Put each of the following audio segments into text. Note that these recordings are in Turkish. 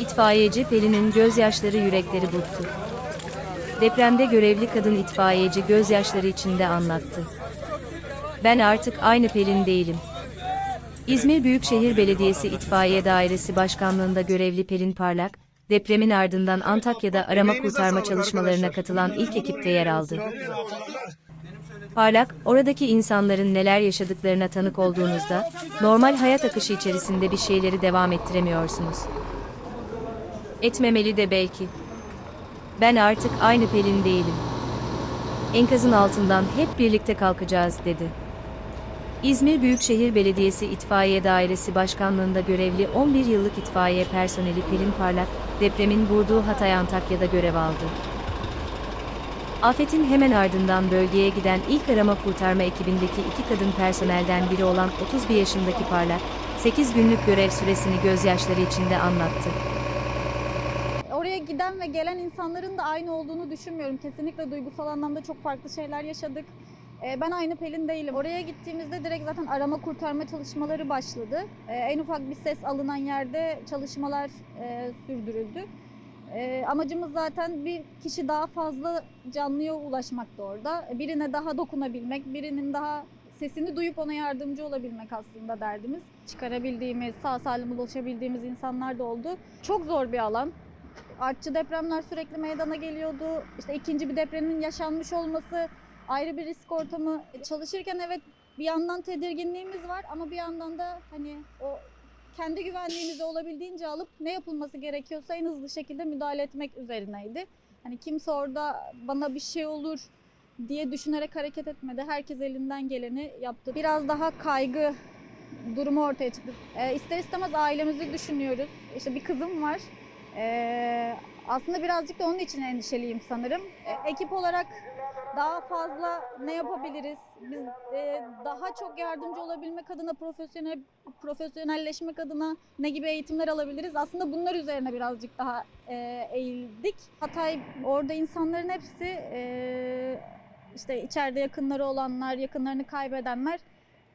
İtfaiyeci Pelin'in gözyaşları yürekleri burktu. Depremde görevli kadın itfaiyeci gözyaşları içinde anlattı. Ben artık aynı Pelin değilim. İzmir Büyükşehir Belediyesi İtfaiye Dairesi Başkanlığında görevli Pelin Parlak, depremin ardından Antakya'da arama kurtarma çalışmalarına katılan ilk ekipte yer aldı. Parlak, oradaki insanların neler yaşadıklarına tanık olduğunuzda, normal hayat akışı içerisinde bir şeyleri devam ettiremiyorsunuz. Etmemeli de belki. Ben artık aynı Pelin değilim. Enkazın altından hep birlikte kalkacağız dedi. İzmir Büyükşehir Belediyesi İtfaiye Dairesi Başkanlığında görevli 11 yıllık itfaiye personeli Pelin Parlak, depremin vurduğu Hatay Antakya'da görev aldı. Afetin hemen ardından bölgeye giden ilk arama kurtarma ekibindeki iki kadın personelden biri olan 31 yaşındaki Parlak, 8 günlük görev süresini gözyaşları içinde anlattı. Giden ve gelen insanların da aynı olduğunu düşünmüyorum. Kesinlikle duygusal anlamda çok farklı şeyler yaşadık. Ee, Ben aynı Pelin değilim. Oraya gittiğimizde direkt zaten arama kurtarma çalışmaları başladı. Ee, En ufak bir ses alınan yerde çalışmalar e, sürdürüldü. Ee, Amacımız zaten bir kişi daha fazla canlıya ulaşmaktı orada. Birine daha dokunabilmek, birinin daha sesini duyup ona yardımcı olabilmek aslında derdimiz. Çıkarabildiğimiz, sağ salim ulaşabildiğimiz insanlar da oldu. Çok zor bir alan. Artçı depremler sürekli meydana geliyordu. İşte ikinci bir depremin yaşanmış olması ayrı bir risk ortamı. Çalışırken evet bir yandan tedirginliğimiz var ama bir yandan da hani o kendi güvenliğimizi olabildiğince alıp ne yapılması gerekiyorsa en hızlı şekilde müdahale etmek üzerineydi. Hani kimse orada bana bir şey olur diye düşünerek hareket etmedi. Herkes elinden geleni yaptı. Biraz daha kaygı durumu ortaya çıktı. Ee, ister istemez ailemizi düşünüyoruz. İşte bir kızım var. Ee, aslında birazcık da onun için endişeliyim sanırım. Ee, ekip olarak daha fazla ne yapabiliriz? Biz e, daha çok yardımcı olabilmek adına profesyonel profesyonelleşmek adına ne gibi eğitimler alabiliriz? Aslında bunlar üzerine birazcık daha e, eğildik. Hatay orada insanların hepsi e, işte içeride yakınları olanlar, yakınlarını kaybedenler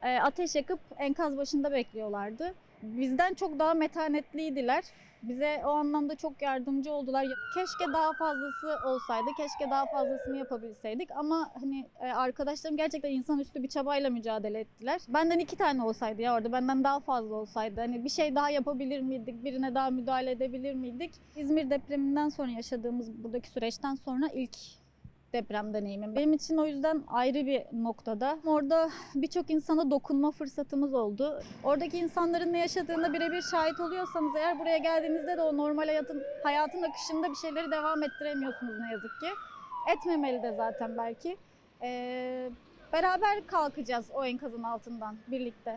e, ateş yakıp enkaz başında bekliyorlardı. Bizden çok daha metanetliydiler. Bize o anlamda çok yardımcı oldular. Keşke daha fazlası olsaydı, keşke daha fazlasını yapabilseydik ama hani e, arkadaşlarım gerçekten insanüstü bir çabayla mücadele ettiler. Benden iki tane olsaydı ya orada, benden daha fazla olsaydı hani bir şey daha yapabilir miydik, birine daha müdahale edebilir miydik? İzmir depreminden sonra yaşadığımız buradaki süreçten sonra ilk deprem deneyimim. Benim için o yüzden ayrı bir noktada. Orada birçok insana dokunma fırsatımız oldu. Oradaki insanların ne yaşadığında birebir şahit oluyorsanız eğer buraya geldiğinizde de o normal hayatın, hayatın akışında bir şeyleri devam ettiremiyorsunuz ne yazık ki. Etmemeli de zaten belki. Ee, beraber kalkacağız o enkazın altından birlikte.